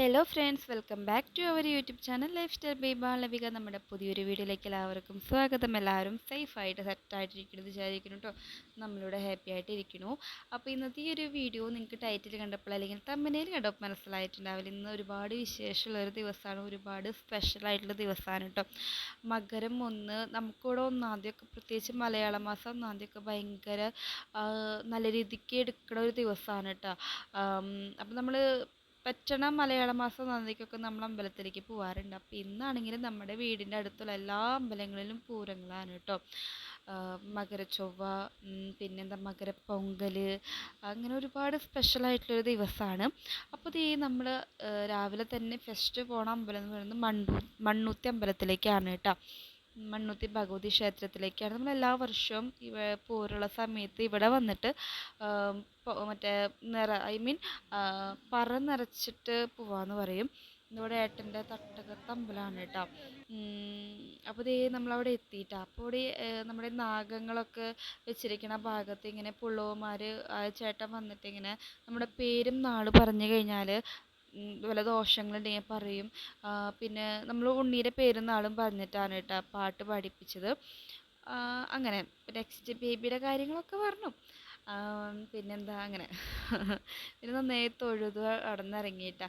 Hello friends welcome back to our YouTube channel lifestyle ബൈബ ലവിക നമ്മുടെ പുതിയൊരു വീഡിയോയിലേക്ക് എല്ലാവർക്കും സ്വാഗതം. എല്ലാവരും സേഫായിട്ട് സെറ്റായിട്ടിരിക്കണം വിചാരിക്കുന്നു കേട്ടോ നമ്മളിവിടെ ഹാപ്പി ആയിട്ട് അപ്പോൾ ഇന്നത്തെ ഈ ഒരു വീഡിയോ നിങ്ങൾക്ക് ടൈറ്റിൽ കണ്ടപ്പോൾ അല്ലെങ്കിൽ തമ്മനയിൽ കണ്ടപ്പോൾ മനസ്സിലായിട്ടുണ്ടാവില്ല. ഇന്ന് ഒരുപാട് വിശേഷമുള്ള ഒരു ദിവസമാണ് ഒരുപാട് സ്പെഷ്യൽ ആയിട്ടുള്ള ദിവസമാണ് കേട്ടോ മകരം ഒന്ന് നമുക്കിവിടെ ഒന്നാദ്യമൊക്കെ പ്രത്യേകിച്ച് മലയാള മാസം ഒന്നാദ്യമൊക്കെ ഭയങ്കര നല്ല രീതിക്ക് എടുക്കുന്ന ഒരു ദിവസമാണ് കേട്ടോ അപ്പോൾ നമ്മൾ പറ്റണ മലയാള മാസം നന്ദിക്കൊക്കെ നമ്മൾ അമ്പലത്തിലേക്ക് പോകാറുണ്ട് അപ്പോൾ ഇന്നാണെങ്കിലും നമ്മുടെ വീടിന്റെ അടുത്തുള്ള എല്ലാ അമ്പലങ്ങളിലും പൂരങ്ങളാണ് കേട്ടോ. മകരച്ചൊവ്വ ചൊവ്വ പിന്നെന്താ പൊങ്കൽ അങ്ങനെ ഒരുപാട് സ്പെഷ്യൽ ആയിട്ടുള്ളൊരു ദിവസമാണ് അപ്പോൾ ഈ നമ്മൾ രാവിലെ തന്നെ ഫസ്റ്റ് പോണ അമ്പലം എന്ന് പറയുന്നത് മണ്ണു മണ്ണൂത്തി അമ്പലത്തിലേക്കാണ് കേട്ടോ. മണ്ണുത്തി ഭഗവതി ക്ഷേത്രത്തിലേക്കാണ്. നമ്മൾ എല്ലാ വർഷവും ഇവ പോരുള്ള സമയത്ത് ഇവിടെ വന്നിട്ട് മറ്റേ നിറ ഐ മീൻ പറ നിറച്ചിട്ട് പോവാന്ന് പറയും. ഇവിടെ ഏട്ടന്റെ തട്ടകത്ത് അമ്പലമാണ് കേട്ടോ. അപ്പോൾ ദേ നമ്മളവിടെ എത്തിയിട്ടാ. അപ്പോൾ ഇവിടെ നമ്മുടെ നാഗങ്ങളൊക്കെ വെച്ചിരിക്കുന്ന ഭാഗത്ത് ഇങ്ങനെ പുള്ളവന്മാർ ചേട്ടൻ വന്നിട്ട് ഇങ്ങനെ നമ്മുടെ പേരും നാൾ പറഞ്ഞു കഴിഞ്ഞാൽ വല്ല ദോഷങ്ങളുണ്ടെങ്കിൽ പറയും. പിന്നെ നമ്മൾ ഉണ്ണീരെ പേരും നാളും പറഞ്ഞിട്ടാണ് കേട്ടോ പാട്ട് പഠിപ്പിച്ചത്. അങ്ങനെ നെക്സ്റ്റ് ബേബിയുടെ കാര്യങ്ങളൊക്കെ പറഞ്ഞു. പിന്നെന്താ അങ്ങനെ. പിന്നെ നന്നായി തൊഴുത് അടന്നിറങ്ങിയിട്ടാ.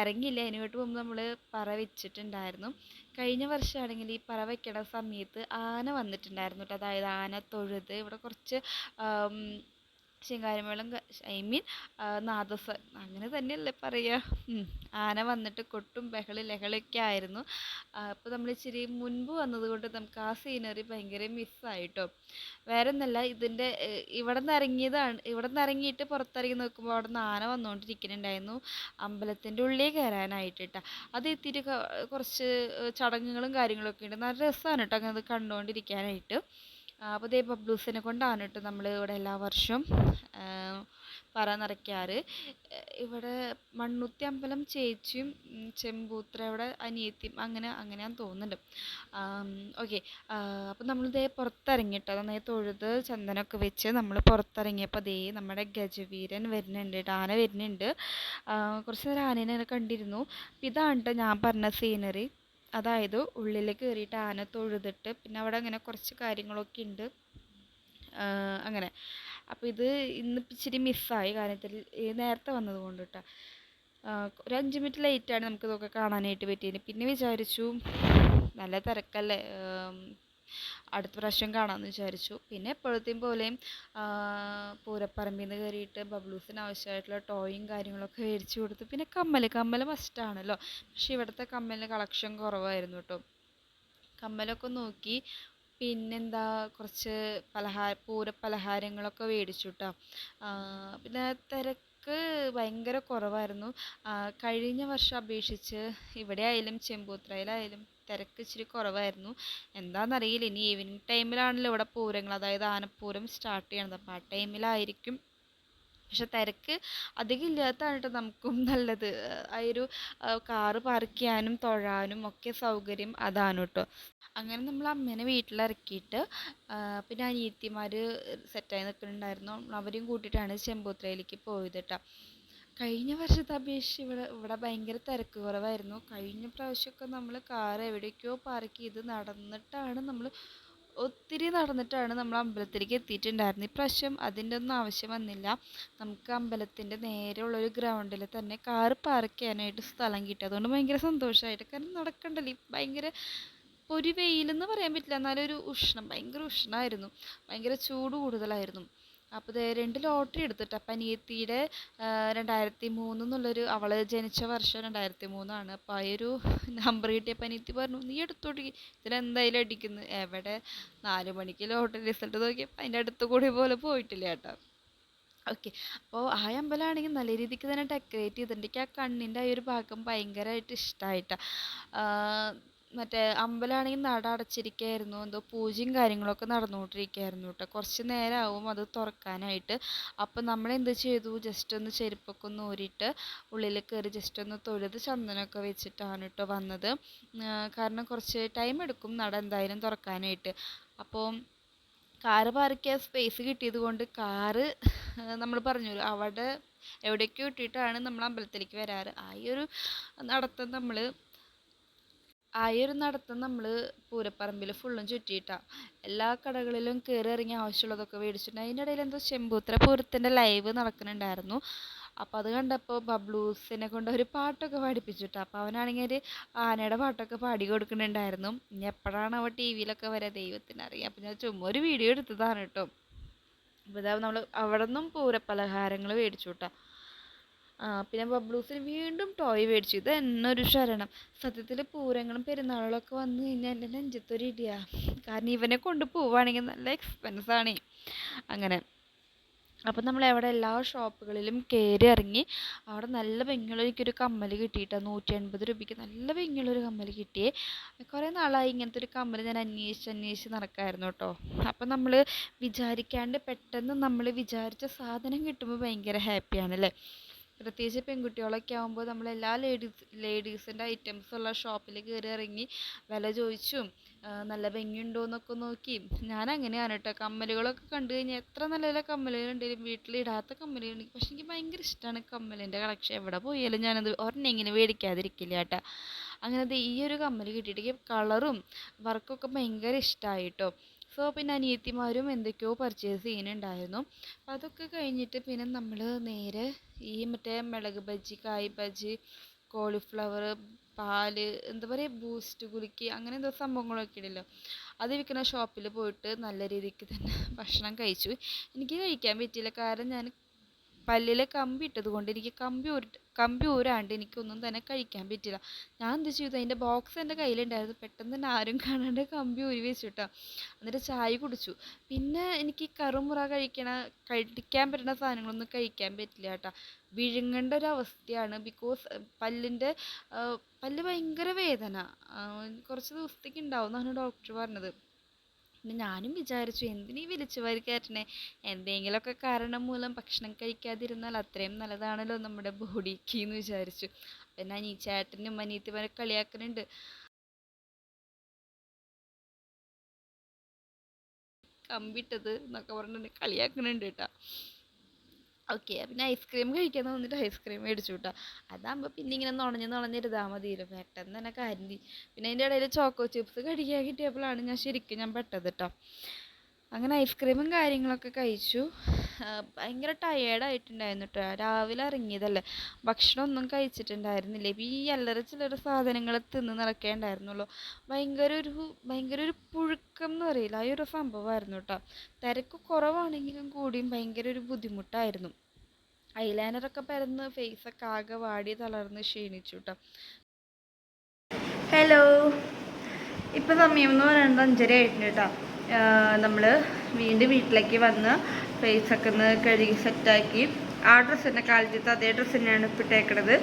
ഇറങ്ങിയില്ല. അതിനോട്ട് മുമ്പ് നമ്മൾ പറ വെച്ചിട്ടുണ്ടായിരുന്നു. കഴിഞ്ഞ വർഷമാണെങ്കിൽ ഈ പറ വെക്കണ സമയത്ത് ആന വന്നിട്ടുണ്ടായിരുന്നു കേട്ടോ. അതായത് ആന തൊഴുത് ഇവിടെ കുറച്ച് ശിങ്കാരിമേളം ഐ മീൻ നാദസ അങ്ങനെ തന്നെയല്ലേ പറയുക. ആന വന്നിട്ട് കൊട്ടും ബഹളി ലഹളയൊക്കെ ആയിരുന്നു. അപ്പോൾ നമ്മൾ ഇച്ചിരി മുൻപ് വന്നതുകൊണ്ട് നമുക്ക് ആ സീനറി ഭയങ്കര മിസ്സായിട്ടോ വേറെ ഒന്നല്ല ഇതിന്റെ ഇവിടെ നിന്ന് ഇറങ്ങിയതാണ് ഇവിടെ നിന്ന് ഇറങ്ങിയിട്ട് പുറത്തിറങ്ങി നോക്കുമ്പോൾ അവിടെ നിന്ന് ആന വന്നുകൊണ്ടിരിക്കുന്നുണ്ടായിരുന്നു അമ്പലത്തിന്റെ ഉള്ളിൽ കയറാനായിട്ട് അത് ഇത്തിരി കുറച്ച് ചടങ്ങുകളും കാര്യങ്ങളൊക്കെ ഉണ്ട്. നല്ല രസമാണ് കേട്ടോ അങ്ങനെ അത് കണ്ടുകൊണ്ടിരിക്കാനായിട്ട് അപ്പോൾ ദേ ബബ്ലൂസിനെ കൊണ്ടാണ് കേട്ടോ നമ്മൾ ഇവിടെ എല്ലാ വർഷവും പറ നിറയ്ക്കാറ്. ഇവിടെ മണ്ണുത്തി അമ്പലം ചേച്ചിയും ചെമ്പൂത്രയുടെ അനിയത്തിയും അങ്ങനെ അങ്ങനെയാന്ന് തോന്നുന്നുണ്ട്. ഓക്കെ അപ്പോൾ നമ്മൾ ദേ പുറത്തിറങ്ങി കേട്ടോ. നന്നായി തൊഴുത് ചന്ദനമൊക്കെ വെച്ച് നമ്മൾ പുറത്തിറങ്ങിയപ്പോൾ ദേ നമ്മുടെ ഗജവീരൻ വരുന്നുണ്ട് ആന വരുന്നുണ്ട്. കുറച്ച് നേരം ആനേനെ കണ്ടിരുന്നു. ഇതാണ് കേട്ടോ ഞാൻ പറഞ്ഞ സീനറി അതായത് ഉള്ളിൽ കയറിയിട്ട് ആന തൊഴുതിട്ട് പിന്നെ അവിടെ അങ്ങനെ കുറച്ച് കാര്യങ്ങളൊക്കെ ഉണ്ട്. അങ്ങനെ. അപ്പോൾ ഇത് ഇന്ന് ഇച്ചിരി മിസ്സായി കാര്യത്തിൽ നേരത്തെ വന്നത് കൊണ്ട് കേട്ടോ ഒരു അഞ്ച് മിനിറ്റ് ലേറ്റാണ് നമുക്കിതൊക്കെ കാണാനായിട്ട് പറ്റിയത്. പിന്നെ വിചാരിച്ചു നല്ല തിരക്കല്ലേ? അടുത്ത പ്രാവശ്യം കാണാമെന്ന് വിചാരിച്ചു. പിന്നെ എപ്പോഴത്തെയും പോലെയും പൂരപ്പറമ്പിൽ നിന്ന് കയറിയിട്ട് ബബ്ലൂസിന് ആവശ്യമായിട്ടുള്ള ടോയും കാര്യങ്ങളൊക്കെ മേടിച്ചു കൊടുത്തു. പിന്നെ കമ്മൽ കമ്മൽ മസ്റ്റാണല്ലോ പക്ഷെ ഇവിടുത്തെ കമ്മലിന് കളക്ഷൻ കുറവായിരുന്നു കേട്ടോ. കമ്മലൊക്കെ നോക്കി പിന്നെന്താ കുറച്ച് പലഹാര പൂര പലഹാരങ്ങളൊക്കെ മേടിച്ചു കേട്ടോ പിന്നെ തിരക്ക് ഭയങ്കര കുറവായിരുന്നു. കഴിഞ്ഞ വർഷം അപേക്ഷിച്ച് ഇവിടെ ആയാലും ചെമ്പൂത്രയിലായാലും തിരക്ക് ഇച്ചിരി കുറവായിരുന്നു. എന്താണെന്നറിയില്ല ഇനി ഈവനിങ് ടൈമിലാണല്ലോ ഇവിടെ പൂരങ്ങൾ. അതായത് ആനപ്പൂരം സ്റ്റാർട്ട് ചെയ്യണത്. അപ്പോൾ ആ ടൈമിലായിരിക്കും പക്ഷെ തിരക്ക് അധികം ഇല്ലാത്തതാണ് കേട്ടോ നമുക്കും നല്ലത്. ആ ഒരു കാറ് പാർക്ക് ചെയ്യാനും തൊഴാനും ഒക്കെ സൗകര്യം അതാണ് കേട്ടോ. അങ്ങനെ നമ്മൾ അമ്മേനെ വീട്ടിലിറക്കിയിട്ട് പിന്നെ അനിയത്തിമാർ സെറ്റായി നിൽക്കുന്നുണ്ടായിരുന്നു. അവരെയും കൂട്ടിയിട്ടാണ് ചെമ്പൂത്രയിലേക്ക് പോയത് കേട്ടോ. കഴിഞ്ഞ വർഷത്തെ അപേക്ഷിച്ച് ഇവിടെ ഇവിടെ ഭയങ്കര തിരക്ക് കുറവായിരുന്നു. കഴിഞ്ഞ പ്രാവശ്യമൊക്കെ നമ്മൾ കാർ എവിടേക്കോ പാർക്ക് ചെയ്ത് നടന്നിട്ടാണ് നമ്മൾ ഒത്തിരി നടന്നിട്ടാണ് നമ്മൾ അമ്പലത്തിലേക്ക് എത്തിയിട്ടുണ്ടായിരുന്നത്. ഇപ്രാവശ്യം അതിന്റെ ഒന്നും ആവശ്യം വന്നില്ല. നമുക്ക് അമ്പലത്തിന്റെ നേരെയുള്ള ഒരു ഗ്രൗണ്ടിൽ തന്നെ കാർ പാർക്ക് ചെയ്യാനായിട്ട് സ്ഥലം കിട്ടി. അതുകൊണ്ട് ഭയങ്കര സന്തോഷമായിട്ട്. കാരണം നടക്കണ്ടല്ലോ? ഭയങ്കര ഒരു വെയിലെന്ന് പറയാൻ പറ്റില്ല. എന്നാലും ഒരു ഉഷ്ണം ഭയങ്കര ഉഷ്ണമായിരുന്നു. ഭയങ്കര ചൂട് കൂടുതലായിരുന്നു. അപ്പോൾ രണ്ട് ലോട്ടറി എടുത്തിട്ട് അപ്പം അനിയത്തിയുടെ രണ്ടായിരത്തി മൂന്ന് എന്നുള്ളൊരു അവൾ ജനിച്ച വർഷം രണ്ടായിരത്തി മൂന്നാണ് അപ്പോൾ ആ ഒരു നമ്പർ കിട്ടിയപ്പോൾ അനിയത്തി പറഞ്ഞു നീ എടുത്തോടി ഇതിലെന്തായാലും അടിക്കുന്നു. എവിടെ നാല് മണിക്ക് ലോട്ടറി റിസൾട്ട് നോക്കിയപ്പോൾ അതിന്റെ അടുത്ത് കൂടി പോലെ പോയിട്ടില്ല കേട്ടോ. ഓക്കെ. അപ്പോൾ ആ അമ്പലമാണെങ്കിൽ നല്ല രീതിക്ക് തന്നെ ഡെക്കറേറ്റ് ചെയ്തിട്ടുണ്ട്. എനിക്ക് ആ കണ്ണിന്റെ ആ ഒരു ഭാഗം ഭയങ്കരമായിട്ട് ഇഷ്ടമായിട്ടാണ് മറ്റേ അമ്പലമാണെങ്കിൽ നട അടച്ചിരിക്കുകയായിരുന്നു എന്തോ പൂജയും കാര്യങ്ങളൊക്കെ നടന്നുകൊണ്ടിരിക്കുകയായിരുന്നു കേട്ടോ. കുറച്ച് നേരമാവും അത് തുറക്കാനായിട്ട്. അപ്പം നമ്മൾ എന്ത് ചെയ്തു? ജസ്റ്റ് ഒന്ന് ചെരുപ്പൊക്കെ ഒന്ന് ഊരിയിട്ട് ഉള്ളിൽ കയറി ജസ്റ്റ് ഒന്ന് തൊഴുത് ചന്ദനമൊക്കെ വെച്ചിട്ടാണ് കേട്ടോ വന്നത്. കാരണം കുറച്ച് ടൈം എടുക്കും നട എന്തായാലും തുറക്കാനായിട്ട്. അപ്പോൾ കാറ് പാർക്ക് ചെയ്യാൻ സ്പേസ് കിട്ടിയത് കൊണ്ട് കാറ് നമ്മൾ പറഞ്ഞു അവിടെ എവിടേക്കോ ഇട്ടിട്ടാണ് നമ്മൾ അമ്പലത്തിലേക്ക് വരാറ്. ആ ഒരു നടത്തം നമ്മൾ ആ നടത്തം നമ്മൾ പൂരപ്പറമ്പിൽ ഫുള്ളും ചുറ്റിയിട്ടാണ് എല്ലാ കടകളിലും കയറി ഇറങ്ങി ആവശ്യമുള്ളതൊക്കെ മേടിച്ചിട്ടുണ്ട്. അതിന്റെ ഇടയിൽ എന്തോ ചെമ്പൂത്ര പൂരത്തിന്റെ ലൈവ് നടക്കുന്നുണ്ടായിരുന്നു. അപ്പോൾ അത് കണ്ടപ്പോൾ ബബ്ലൂസിനെ കൊണ്ട് ഒരു പാട്ടൊക്കെ പാടിപ്പിച്ചിട്ടാ അപ്പോൾ അവനാണെങ്കിൽ ഒരു ആനയുടെ പാട്ടൊക്കെ പാടി കൊടുക്കുന്നുണ്ടായിരുന്നു. ഇനി എപ്പോഴാണ് അവ ടി വിയിലൊക്കെ ദൈവത്തിന് അറിയാം. അപ്പോൾ ഞാൻ ചുമ്മാ ഒരു വീഡിയോ എടുത്തതാണ് കേട്ടോ. അപ്പോൾ ഇതാ നമ്മൾ അവിടെ നിന്നും പൂരപ്പലഹാരങ്ങൾ മേടിച്ചു കേട്ടോ പിന്നെ ബബ്ലൂസിന് വീണ്ടും ടോയ് മേടിച്ചു. ഇത് എന്നൊരു ശരണം. സത്യത്തിൽ പൂരങ്ങളും പെരുന്നാളുകളൊക്കെ വന്നു കഴിഞ്ഞാൽ എന്റെ നെഞ്ചത്തൊരു ഇടിയാ. കാരണം ഇവനെ കൊണ്ട് പോവുകയാണെങ്കിൽ നല്ല എക്സ്പെൻസ് ആണ്. അങ്ങനെ. അപ്പം നമ്മൾ എവിടെ എല്ലാ ഷോപ്പുകളിലും കയറി ഇറങ്ങി അവിടെ നല്ല ഭംഗിയുള്ള എനിക്കൊരു കമ്മൽ കിട്ടിയിട്ടാ. നൂറ്റി എൺപത് രൂപയ്ക്ക് നല്ല ഭംഗിയുള്ളൊരു കമ്മൽ കിട്ടിയേ. കുറേ നാളായി ഇങ്ങനത്തെ ഒരു കമ്മൽ ഞാൻ അന്വേഷിച്ച് അന്വേഷിച്ച് നടക്കായിരുന്നു കേട്ടോ. അപ്പം നമ്മൾ വിചാരിക്കാണ്ട് പെട്ടെന്ന് നമ്മൾ വിചാരിച്ച സാധനം കിട്ടുമ്പോൾ ഭയങ്കര ഹാപ്പിയാണ് അല്ലേ പ്രത്യേകിച്ച് പെൺകുട്ടികളൊക്കെ ആകുമ്പോൾ നമ്മൾ എല്ലാ ലേഡീസ് ലേഡീസിന്റെ ഐറ്റംസ് ഉള്ള ഷോപ്പിൽ കയറി ഇറങ്ങി വില ചോദിച്ചും. നല്ല ഭംഗിയുണ്ടോ എന്നൊക്കെ നോക്കി. ഞാൻ അങ്ങനെയാണ് കേട്ടോ കമ്മലുകളൊക്കെ കണ്ടു കഴിഞ്ഞാൽ എത്ര നല്ല നല്ല കമ്മലുകളുണ്ടെങ്കിലും വീട്ടിലിടാത്ത കമ്മലുകളുണ്ട് പക്ഷെ എനിക്ക് ഭയങ്കര ഇഷ്ടമാണ് കമ്മലിന്റെ കളക്ഷൻ എവിടെ പോയാലും ഞാനത് ഒരെണ്ണം ഇങ്ങനെ മേടിക്കാതിരിക്കില്ല കേട്ടോ അങ്ങനത്തെ ഈ ഒരു കമ്മൽ കിട്ടിയിട്ട് കളറും വർക്കൊക്കെ ഭയങ്കര ഇഷ്ടമായി കേട്ടോ സോ പിന്നെ അനിയത്തിമാരും എന്തൊക്കെയോ പർച്ചേസ് ചെയ്യുന്നുണ്ടായിരുന്നു. അപ്പം അതൊക്കെ കഴിഞ്ഞിട്ട് പിന്നെ നമ്മൾ നേരെ ഈ മറ്റേ മിളക് ബജ്ജി കായ് ബജ്ജി കോളിഫ്ലവർ പാൽ എന്താ പറയുക ബൂസ്റ്റ് കുലുക്കി അങ്ങനെ എന്തോ സംഭവങ്ങളൊക്കെ ഉണ്ടല്ലോ അത് വിൽക്കുന്ന ഷോപ്പിൽ പോയിട്ട് നല്ല രീതിക്ക് തന്നെ ഭക്ഷണം കഴിച്ചു. എനിക്ക് കഴിക്കാൻ പറ്റിയില്ല. കാരണം ഞാൻ പല്ലിൽ കമ്പി ഇട്ടത് കൊണ്ട് എനിക്ക് കമ്പി ഊരി കമ്പി ഊരാണ്ട് എനിക്കൊന്നും തന്നെ കഴിക്കാൻ പറ്റില്ല ഞാൻ എന്ത് ചെയ്തു? അതിന്റെ ബോക്സ് എന്റെ കയ്യിലുണ്ടായിരുന്നു. പെട്ടെന്ന് തന്നെ ആരും കാണാണ്ട് കമ്പി ഊരി വെച്ചു കേട്ടോ എന്നിട്ട് ചായ കുടിച്ചു. പിന്നെ എനിക്ക് കറുമുറ കഴിക്കണ കഴിക്കാൻ പറ്റുന്ന സാധനങ്ങളൊന്നും കഴിക്കാൻ പറ്റില്ല കേട്ടോ വിഴുങ്ങേണ്ട ഒരു അവസ്ഥയാണ്. ബിക്കോസ് പല്ലിന്റെ പല്ല് ഭയങ്കര വേദന. കുറച്ച് ദിവസത്തേക്ക് ഉണ്ടാവും എന്നാണ് ഡോക്ടർ പറഞ്ഞത്. പിന്നെ ഞാനും വിചാരിച്ചു എന്തിനീ വിളിച്ചു എന്തെങ്കിലും എന്തെങ്കിലുമൊക്കെ കാരണം മൂലം ഭക്ഷണം കഴിക്കാതിരുന്നാൽ അത്രയും നല്ലതാണല്ലോ നമ്മുടെ ബോഡിക്ക് എന്ന് വിചാരിച്ചു. പിന്നെ അനീ ചേട്ടനും അനിയത്തിമാരെ കളിയാക്കുന്നുണ്ട് കമ്പിട്ടത് എന്നൊക്കെ പറഞ്ഞിട്ട് കളിയാക്കുന്നുണ്ട് കേട്ടോ. ഓക്കെ പിന്നെ ഐസ്ക്രീം കഴിക്കാൻ തോന്നിട്ട് ഐസ്ക്രീം മേടിച്ചു കേട്ടോ അതാകുമ്പോൾ പിന്നെ ഇങ്ങനെ നുണഞ്ഞ് നുണഞ്ഞിരുന്നാൽ മതിയല്ലോ പെട്ടെന്ന് തന്നെ കാര്യം പിന്നെ അതിന്റെ ഇടയിൽ ചോക്കോ ചിപ്സ് കഴിക്കാൻ കിട്ടിയപ്പോഴാണ് ഞാൻ ശരിക്കും ഞാൻ പെട്ടത് കേട്ടോ അങ്ങനെ ഐസ്ക്രീമും കാര്യങ്ങളൊക്കെ കഴിച്ചു. ഭയങ്കര ടയേർഡായിട്ടുണ്ടായിരുന്നു കേട്ടോ രാവിലെ ഇറങ്ങിയതല്ലേ. ഭക്ഷണമൊന്നും കഴിച്ചിട്ടുണ്ടായിരുന്നില്ല. ഇപ്പം ഈ അല്ലറ ചില്ലറ സാധനങ്ങൾ തിന്ന് നടക്കേണ്ടായിരുന്നുള്ളൂ. ഭയങ്കര ഒരു ഭയങ്കര ഒരു പുഴുക്കം എന്ന് പറയില്ല. ആ ഒരു സംഭവമായിരുന്നു കേട്ടോ തിരക്ക് കുറവാണെങ്കിലും കൂടിയും ഭയങ്കര ഒരു ബുദ്ധിമുട്ടായിരുന്നു ഐലൈനറൊക്കെ പരന്ന് ഫേസൊക്കെ ആകെ വാടി തളർന്ന് ക്ഷീണിച്ചു കേട്ടോ ഹലോ ഇപ്പം സമയം എന്ന് പറയുന്നത് അഞ്ചര ആയിട്ടുണ്ട് കേട്ടോ നമ്മൾ വീണ്ടും വീട്ടിലേക്ക് വന്ന് ഫേസൊക്കെ ഒന്ന് കഴുകി സെറ്റാക്കി ആ ഡ്രസ്സ് തന്നെ കാലത്തത്തെ അതേ ഡ്രസ്സ് തന്നെയാണ് ഇപ്പം ഇട്ടേക്കണത്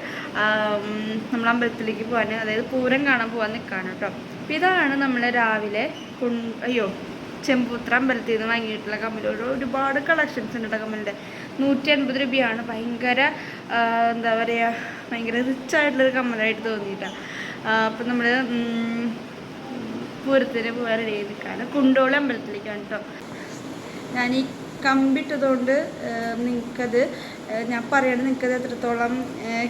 നമ്മൾ അമ്പലത്തിലേക്ക് പോകാൻ അതായത് പൂരം കാണാൻ പോകാൻ നിൽക്കുകയാണ് കേട്ടോ. അപ്പം ഇതാണ് നമ്മൾ രാവിലെ കൊൺ അയ്യോ ചെമ്പൂത്ര അമ്പലത്തിൽ നിന്ന് വാങ്ങിയിട്ടുള്ള കമ്മൽ ഒരുപാട് കളക്ഷൻസ് ഉണ്ട് കമ്മലിന്റെ നൂറ്റി അൻപത് രൂപയാണ്. ഭയങ്കര എന്താ പറയുക ഭയങ്കര റിച്ച് ആയിട്ടുള്ളൊരു കമ്മലായിട്ട് തോന്നിയിട്ടാണ് അപ്പം നമ്മൾ പൂരത്തിന് പോകാൻ റെഡി നിൽക്കുകയാണ് കുണ്ടോളി അമ്പലത്തിലേക്കാണ് കേട്ടോ ഞാൻ ഈ കമ്പിട്ടതുകൊണ്ട് നിങ്ങൾക്കത് ഞാൻ പറയണത് നിങ്ങൾക്കത് എത്രത്തോളം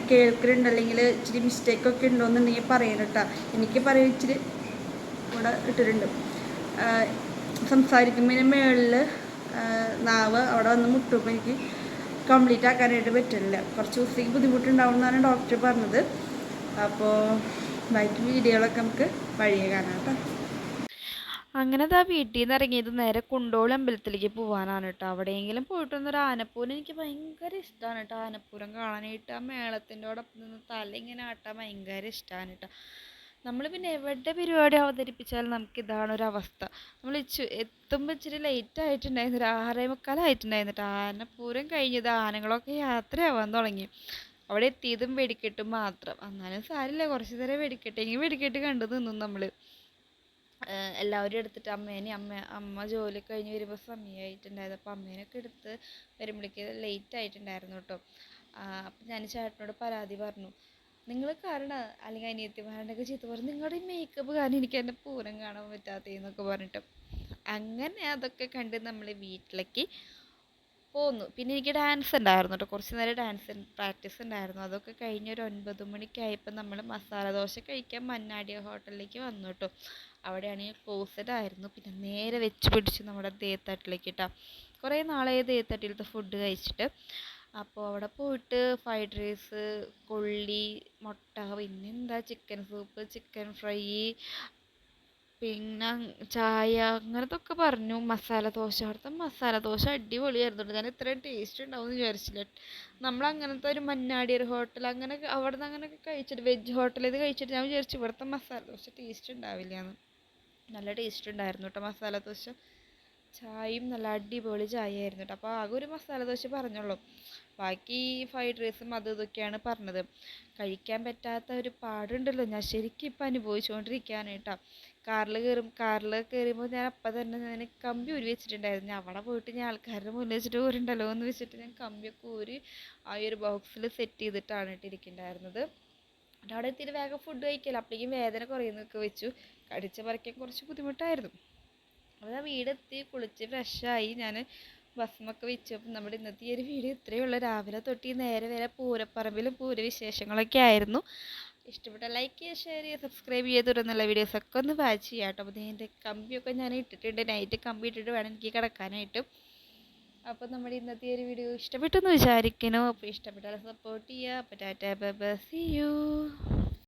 കേൾക്കുന്നുണ്ട് അല്ലെങ്കിൽ ഇച്ചിരി മിസ്റ്റേക്കൊക്കെ ഉണ്ടോയെന്നുണ്ടെങ്കിൽ പറയണം കേട്ടോ. എനിക്ക് പറയാൻ ഇച്ചിരി ഇവിടെ ഇട്ടിട്ടുണ്ട്. സംസാരിക്കുമ്പോൾ മുകളിൽ നാവ് അവിടെ വന്ന് മുട്ടുമ്പോൾ എനിക്ക് കംപ്ലീറ്റ് ആക്കാനായിട്ട് പറ്റില്ല കുറച്ച് ദിവസത്തേക്ക് ബുദ്ധിമുട്ടുണ്ടാവും എന്നാണ് ഡോക്ടർ പറഞ്ഞത്. അപ്പോൾ ബാക്കി വീഡിയോകളൊക്കെ നമുക്ക് വഴിയെ കാണാം കേട്ടോ. അങ്ങനെ ദാ വീട്ടിൽ നിന്ന് ഇറങ്ങിയത് നേരെ കുണ്ടോളി അമ്പലത്തിലേക്ക് പോകാനാണ് കേട്ടോ. അവിടെയെങ്കിലും പോയിട്ട് വന്നൊരു ആനപ്പൂരം എനിക്ക് ഭയങ്കര ഇഷ്ടമാണ് കേട്ടോ. ആനപ്പൂരം കാണാനായിട്ട് ആ മേളത്തിന്റെ ഒപ്പം നിന്ന് തല ഇങ്ങനെ ആട്ടാൻ ഭയങ്കര ഇഷ്ടമാണ് കേട്ടോ. നമ്മൾ പിന്നെ എവിടെ പരിപാടി അവതരിപ്പിച്ചാലും നമുക്ക് ഇതാണ് ഒരു അവസ്ഥ. നമ്മൾ എത്തുമ്പോൾ ഇച്ചിരി ലേറ്റ് ആയിട്ടുണ്ടായിരുന്നു. ഒരു ആറേ മുക്കാലായിട്ടുണ്ടായിരുന്നു കേട്ടോ. ആനപ്പൂരം കഴിഞ്ഞത് ആനകളൊക്കെ യാത്രയാവാൻ തുടങ്ങി. അവിടെ എത്തിയതും വെടിക്കെട്ടും മാത്രം. എന്നാലും സാരില്ല. കുറച്ച് നേരം വെടിക്കെട്ടെങ്കിൽ വെടിക്കെട്ട് കണ്ടു നിന്നു നമ്മൾ എല്ലാവരും എടുത്തിട്ട് അമ്മേനെ അമ്മ അമ്മ ജോലി കഴിഞ്ഞ് വരുമ്പോൾ സമയമായിട്ടുണ്ടായിരുന്നു അപ്പോൾ അമ്മേനൊക്കെ എടുത്ത് വരുമ്പോഴേക്ക് ലേറ്റ് ആയിട്ടുണ്ടായിരുന്നു കേട്ടോ അപ്പം ഞാൻ ചേട്ടനോട് പരാതി പറഞ്ഞു. നിങ്ങൾ കാരണം അല്ലെങ്കിൽ അനിയത്തിമാരുടെയൊക്കെ ചീത്ത പറഞ്ഞു നിങ്ങളുടെ ഈ മേക്കപ്പ് കാരണം എനിക്ക് എന്റെ പൂരം കാണാൻ പറ്റാത്തതെന്നൊക്കെ പറഞ്ഞിട്ട്. അങ്ങനെ അതൊക്കെ കണ്ട് നമ്മൾ വീട്ടിലേക്ക് പോന്നു. പിന്നെ എനിക്ക് ഡാൻസ് ഉണ്ടായിരുന്നു കേട്ടോ കുറച്ച് നേരം ഡാൻസ് പ്രാക്ടീസ് ഉണ്ടായിരുന്നു. അതൊക്കെ കഴിഞ്ഞ് ഒരു ഒൻപത് മണിക്കായപ്പോൾ നമ്മൾ മസാല ദോശ കഴിക്കാൻ മന്നാടിയ ഹോട്ടലിലേക്ക് വന്നു കേട്ടോ അവിടെയാണെങ്കിൽ ക്ലോസഡ് ആയിരുന്നു. പിന്നെ നേരെ വെച്ച് പിടിച്ച് നമ്മുടെ ദേത്തട്ടിലേക്ക് കേട്ടോ കുറേ നാളായി ദേത്തട്ടിലത്തെ ഫുഡ് കഴിച്ചിട്ട്. അപ്പോൾ അവിടെ പോയിട്ട് ഫ്രൈഡ് റൈസ് കൊള്ളി മുട്ട പിന്നെന്താ ചിക്കൻ സൂപ്പ് ചിക്കൻ ഫ്രൈ പിന്നെ ചായ അങ്ങനത്തൊക്കെ പറഞ്ഞു. മസാല ദോശ. അവിടുത്തെ മസാല ദോശ അടിപൊളിയായിരുന്നു ഞാൻ ഇത്രയും ടേസ്റ്റ് ഉണ്ടാവുമെന്ന് വിചാരിച്ചില്ല. നമ്മൾ അങ്ങനത്തെ ഒരു മന്നാടിയർ ഹോട്ടൽ അങ്ങനെ അവിടെ നിന്ന് അങ്ങനെയൊക്കെ കഴിച്ചിട്ട് വെജ് ഹോട്ടലിൽ കഴിച്ചിട്ട് ഞാൻ വിചാരിച്ചു ഇവിടുത്തെ മസാല ദോശ ടേസ്റ്റ് ഉണ്ടാവില്ല എന്ന്. നല്ല ടേസ്റ്റ് ഉണ്ടായിരുന്നു കേട്ടോ മസാല ദോശ. ചായയും നല്ല അടിപൊളി ചായയായിരുന്നു കേട്ടോ അപ്പോൾ ആകെ ഒരു മസാല ദോശ പറഞ്ഞുള്ളൂ ബാക്കി ഫ്രൈഡ് റൈസും അത് ഇതൊക്കെയാണ് പറഞ്ഞത്. കഴിക്കാൻ പറ്റാത്ത ഒരു പാടുണ്ടല്ലോ. ഞാൻ ശരിക്കും ഇപ്പം അനുഭവിച്ചുകൊണ്ടിരിക്കുകയാണ് കേട്ടോ കാറിൽ കയറും കാറിൽ കയറുമ്പോൾ ഞാൻ അപ്പം തന്നെ ഞാൻ കമ്പി ഊരി വെച്ചിട്ടുണ്ടായിരുന്നു. ഞാൻ അവിടെ പോയിട്ട് ഞാൻ ആൾക്കാരുടെ മുന്നിൽ വെച്ചിട്ട് ഊരുണ്ടല്ലോ എന്ന് വെച്ചിട്ട് ഞാൻ കമ്പിയൊക്കെ ഊരി ആ ഒരു ബോക്സിൽ സെറ്റ് ചെയ്തിട്ടാണ് ഇട്ടിരിക്കുന്നുണ്ടായിരുന്നത് അവിടെ എത്തിയിട്ട് വേഗം ഫുഡ് കഴിക്കില്ല അപ്പോഴേക്കും വേദന കുറയുന്നൊക്കെ വെച്ചു. കടിച്ച് പറിക്കാൻ കുറച്ച് ബുദ്ധിമുട്ടായിരുന്നു. അപ്പോൾ ഞാൻ വീടെത്തി കുളിച്ച് ഫ്രഷായി ഞാൻ ഭസ്മൊക്കെ വെച്ചു. അപ്പം നമ്മുടെ ഇന്നത്തെ ഈ ഒരു വീഡിയോ ഇത്രയേ ഉള്ളൂ. രാവിലെ തൊട്ട് ഈ നേരെ വരെ പൂരപ്പറമ്പിലും പൂരവിശേഷങ്ങളൊക്കെ ആയിരുന്നു. ഇഷ്ടപ്പെട്ട ലൈക്ക് ചെയ്യുക ഷെയർ ചെയ്യുക സബ്സ്ക്രൈബ് ചെയ്ത് തുടർന്നുള്ള വീഡിയോസൊക്കെ ഒന്ന് വാച്ച് ചെയ്യാം കേട്ടോ. അപ്പോൾ ഇതിന്റെ കമ്പിയൊക്കെ ഞാൻ ഇട്ടിട്ടുണ്ട്. നൈറ്റ് കമ്പി ഇട്ടിട്ട് വേണം എനിക്ക് കിടക്കാനായിട്ട്. അപ്പോൾ നമ്മുടെ ഇന്നത്തെ ഒരു വീഡിയോ ഇഷ്ടപ്പെട്ടെന്ന് വിചാരിക്കണോ അപ്പോൾ ഇഷ്ടപ്പെട്ടാൽ സപ്പോർട്ട് ചെയ്യുക. അപ്പോൾ tata bye bye see you